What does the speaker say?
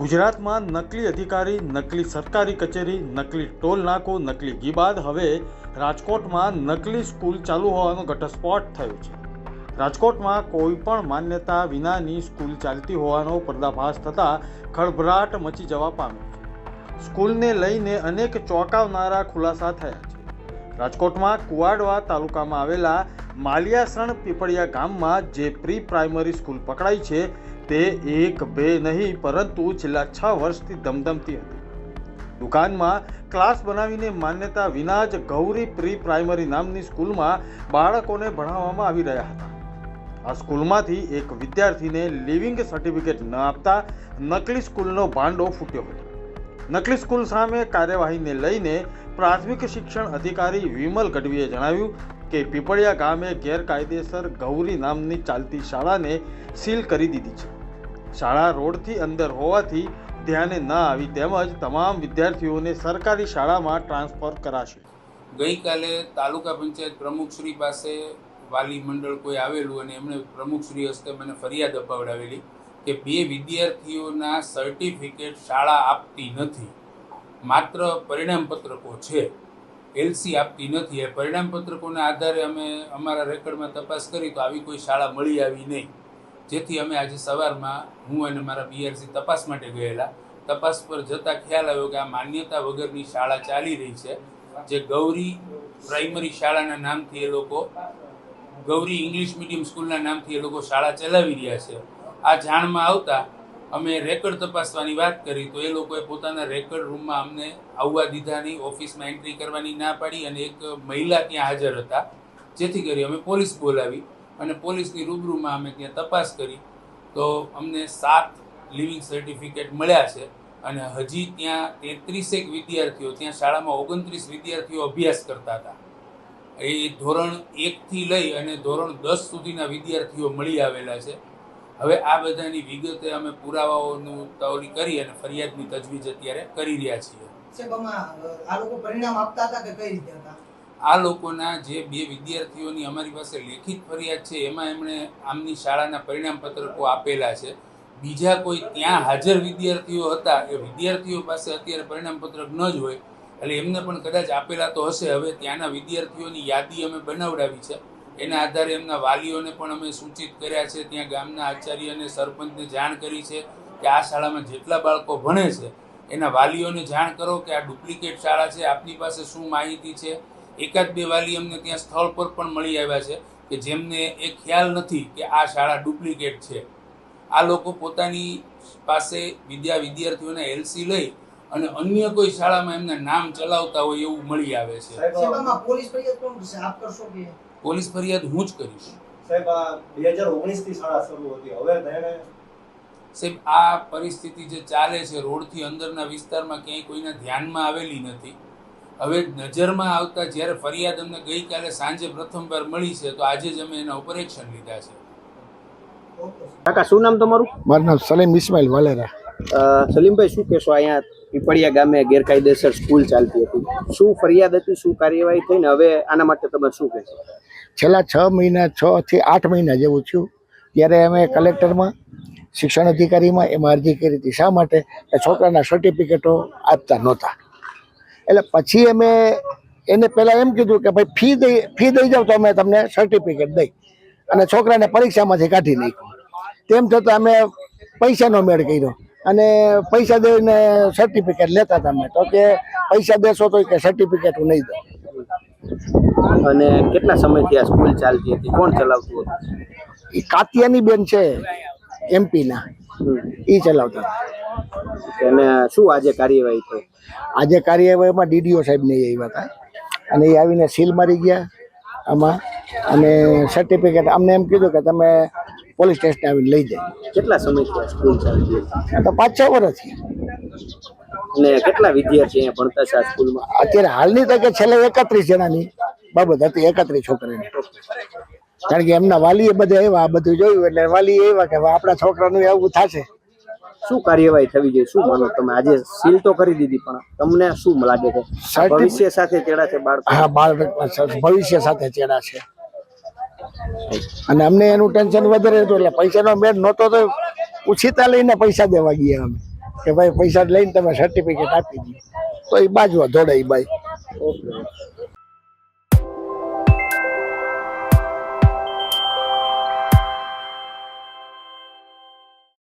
ગુજરાતમાં નકલી અધિકારી, નકલી સરકારી કચેરી, નકલી ટોલ નાકો, નકલી ગીબાદ હવે રાજકોટમાં નકલી સ્કૂલ ચાલુ હોવાનો ઘટસ્ફોટ થયો છે. રાજકોટમાં કોઈ પણ માન્યતા વિનાની સ્કૂલ ચાલતી હોવાનો પર્દાફાશ થતાં ખળભળાટ મચી જવા પામ્યો છે. સ્કૂલને લઈને અનેક ચોંકાવનારા ખુલાસા થયા છે. રાજકોટમાં કુવાડવા તાલુકામાં આવેલા માલિયાસણ પીપળિયા ગામમાં જે પ્રી પ્રાઇમરી સ્કૂલ પકડાઈ છે તે એક બે નહીં, પરંતુ છેલ્લા છ વર્ષથી ધમધમતી હતી. દુકાનમાં ક્લાસ બનાવીને માન્યતા વિના જ ગૌરી પ્રી પ્રાઇમરી નામની સ્કૂલમાં બાળકોને ભણાવવામાં આવી રહ્યા હતા. આ સ્કૂલમાંથી એક વિદ્યાર્થીને લિવિંગ સર્ટિફિકેટ ન આપતા નકલી સ્કૂલનો ભાંડો ફૂટ્યો હતો. નકલી સ્કૂલ સામે કાર્યવાહીને લઈને પ્રાથમિક શિક્ષણ અધિકારી વિમલ ગઢવીએ જણાવ્યું કે પીપળિયા ગામે ગેરકાયદેસર ગૌરી નામની ચાલતી શાળાને સીલ કરી દીધી છે. શાળા રોડથી અંદર હોવાથી ધ્યાને ન આવી તેમજ તમામ વિદ્યાર્થીઓને સરકારી શાળામાં ટ્રાન્સફર કરાશે. ગઈકાલે તાલુકા પંચાયત પ્રમુખશ્રી પાસે વાલી મંડળ કોઈ આવેલું અને એમણે પ્રમુખશ્રી હસ્તે મને ફરિયાદ અપાવડાવેલી કે બે વિદ્યાર્થીઓના સર્ટિફિકેટ શાળા આપતી નથી. માત્ર પરિણામ પત્રકો છે એલસી આપતી નથી. એ પરિણામ પત્રકોના આધારે અમે અમારા રેકર્ડમાં તપાસ કરી તો આવી કોઈ શાળા મળી આવી નહીં. જેથી અમે આજે સવારમાં હું અને મારા બીઆરસી તપાસ માટે ગયેલા. તપાસ પર જતાં ખ્યાલ આવ્યો કે આ માન્યતા વગરની શાળા ચાલી રહી છે, જે ગૌરી પ્રાઇમરી શાળાના નામથી એ લોકો, ગૌરી ઇંગ્લિશ મીડિયમ સ્કૂલના નામથી એ લોકો શાળા ચલાવી રહ્યા છે. આ જાણમાં આવતા અમે રેકર્ડ તપાસવાની વાત કરી તો એ લોકોએ પોતાના રેકર્ડ રૂમમાં અમને આવવા દીધા નહીં, ઓફિસમાં એન્ટ્રી કરવાની ના પાડી અને એક મહિલા ત્યાં હાજર હતા. જેથી કરી અમે પોલીસ બોલાવી. અને પોલીસની રૂબરૂમાં અમે ત્યાં તપાસ કરી તો અમને સાત લિવિંગ સર્ટિફિકેટ મળ્યા છે અને હજી ત્યાં તેત્રીસેક વિદ્યાર્થીઓ, ત્યાં શાળામાં ઓગણત્રીસ વિદ્યાર્થીઓ અભ્યાસ કરતા હતા. એ ધોરણ એકથી લઈ અને ધોરણ દસ સુધીના વિદ્યાર્થીઓ મળી આવેલા છે. હવે આ બધાની વિગતે અમે પુરાવાઓનું તવલી કરી અને ફરિયાદની તજવીજ અત્યારે કરી રહ્યા છીએ. આ લોકો પરિણામ આપતા હતા કે કઈ રીતે હતા? આ લોકોના જે બે વિદ્યાર્થીઓની અમારી પાસે લેખિત ફરિયાદ છે, એમાં એમણે આમની શાળાના પરિણામ પત્રકો આપેલા છે. બીજા કોઈ ત્યાં હાજર વિદ્યાર્થીઓ હતા, એ વિદ્યાર્થીઓ પાસે અત્યારે પરિણામ પત્રક ન જ હોય, એટલે એમને પણ કદાચ આપેલા તો હશે. હવે ત્યાંના વિદ્યાર્થીઓની યાદી અમે બનાવડાવી છે. એના આધારે એમના વાલીઓને પણ અમે સૂચિત કર્યા છે. ત્યાં ગામના આચાર્ય અને સરપંચને જાણ કરી છે કે આ શાળામાં જેટલા બાળકો ભણે છે, એના વાલીઓને જાણ કરો કે આ ડુપ્લિકેટ શાળા છે. આપની પાસે શું માહિતી છે? એકાદ બે વાલી અમને ત્યાં સ્થળ પર પણ મળી આવ્યા છે કે જેમને એ ખ્યાલ નથી કે આ શાળા ડુપ્લિકેટ છે. આ લોકો પોતાની પાસે વિદ્યા વિદ્યાર્થીઓના એલસી લઈ અને અન્ય કોઈ શાળામાં એમના નામ ચલાવતા હોય એવું મળી આવે છે. પોલીસ ફરિયાદ કોણ કરશે? આપ કરશો કે? પોલીસ ફરિયાદ હું જ કરીશ. સાહેબ બે હજાર ઓગણીસથી શાળા શરૂ હતી. હવે સાહેબ આ પરિસ્થિતિ જે ચાલે છે રોડથી અંદરના વિસ્તારમાં ક્યાંય કોઈના ધ્યાનમાં આવેલી નથી. હવે નજરમાં આવતા જ્યારે ફરિયાદ અમને ગઈકાલે સાંજે પ્રથમવાર મળી છે તો આજે જ અમે એના ઉપર એક્શન લીધા છે. કાકા શું નામ તમારું? મારું નામ સલીમ ઇસ્માઇલ વાલેરા. સલીમભાઈ શું કહેશો? અહીંયા પીપળિયા ગામે ગેરકાયદેસર સ્કૂલ ચાલતી હતી. શું ફરિયાદ હતી? શું કાર્યવાહી થઈને? હવે આના માટે તમે શું કહેશો? છેલ્લા છ મહિના છ થી આઠ મહિના જેવું થયું ત્યારે અમે કલેક્ટરમાં શિક્ષણ અધિકારીમાં એમાં અરજી કરી હતી. શા માટે? કે છોકરાના સર્ટિફિકેટો આપતા નહોતા. એટલે પછી અમે એને પહેલાં એમ કીધું કે ભાઈ ફી દઈ ફી દઈ જાવ તો અમે તમને સર્ટિફિકેટ દઈ. અને છોકરાને પરીક્ષામાંથી કાઢી નાખ્યું. તેમ છતાં અમે પૈસાનો મેળ કર્યો. અને પૈસા દઈને સર્ટિફિકેટ લેતા તમે તો કે પૈસા દેશો તો કે સર્ટિફિકેટ હું નહીં દઉં. અને કેટલા સમયથી આ સ્કૂલ ચાલતી હતી? કોણ ચલાવતું હતું? એ કાતિયાની બેન છે એમપીના એ ચલાવતા. અને શું આજે કાર્યવાહી થઈ? આજે કાર્યવાહીમાં ડીડીઓ સાહેબ ને આવ્યા હતા. અને એ આવીને સીલ મારી ગયા આમાં. અને સર્ટિફિકેટ અમને એમ કીધું કે તમે પોલીસ સ્ટેશન આવીને લઈ જાય કેટલા સમય સ્કૂલ ચાલતી તો પાંચ છ વર્ષથી અને કેટલા વિદ્યાર્થી અહીંયા ભણતા છે આ સ્કૂલમાં અત્યારે હાલની તકે છેલ્લે એકત્રીસ જણાની બાબત હતી એકત્રીસ છોકરાની. કારણ કે એમના વાલીએ બધે આવ્યા આ બધું જોયું એટલે વાલી એવા કે આપણા છોકરાનું એવું થશે. શું કાર્યવાહી થવી જોઈએ? શું માનો તમે? આજે સીલ તો કરી દીધી પણ તમને શું લાગે છે? ભવિષ્ય સાથે ચેડા છે બાળકો? હા ભવિષ્ય સાથે ચેડા છે. અને અમને એનું ટેન્શન વધારે હતું એટલે પૈસાનો મેળ નહોતો તો ઉછીતા લઈને પૈસા દેવા ગયા અમે. કે ભાઈ પૈસા લઈને તમે સર્ટિફિકેટ આપી દીધું. તો એ બાજુ દોડે એ બાઈ. ઓકે.